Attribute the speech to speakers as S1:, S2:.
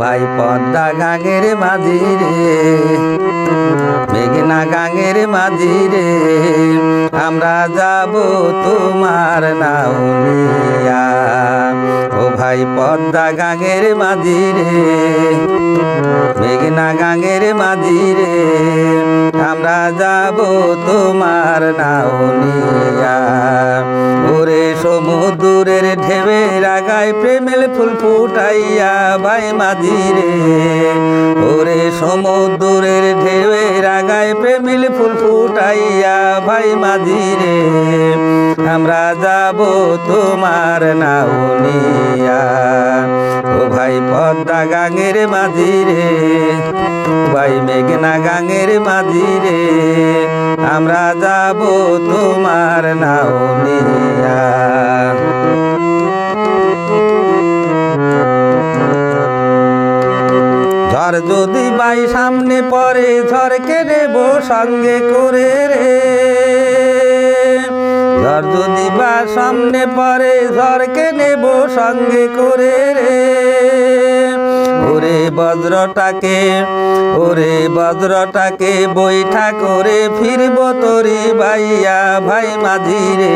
S1: ভাই পদ্মা গাঙের মাঝি রে। মেঘনা গাঙের মাঝি রে। আমরা যাব তোমার নাউনিয়া ও ভাই পদ্মা গাঙের মাঝি রে। মেঘনা গাঙের মাঝি রে। আমরা যাব তোমার নাউনিয়া ওরে সমুদ্রের ঢেবে রাগায় প্রেমের ফুল ফুটাইয়া ভাই মাঝি রে ওরে সমুদ্রের ঢেবে রাগায় প্রেমিল ফুল ফুটাইয়া ভাই মাঝি রে আমরা যাব তোমার নাউনিয়া। ও ভাই পদ্মা গাঙের মাঝি রে ভাই মেঘনা গাঙের মাঝি রে আমরা যাব তোমার নাউনিয়া। ঝড় যদি বাই সামনে পড়ে ঝড়কে নেব সঙ্গে করে রে। ঝড় যদি বা সামনে পরে ঝড়কে নেব সঙ্গে করে রে। ওরে বজ্রটাকে ওরে বজ্রটাকে বৈঠা করে ফিরব তোরে বাইয়া ভাই মাঝি রে।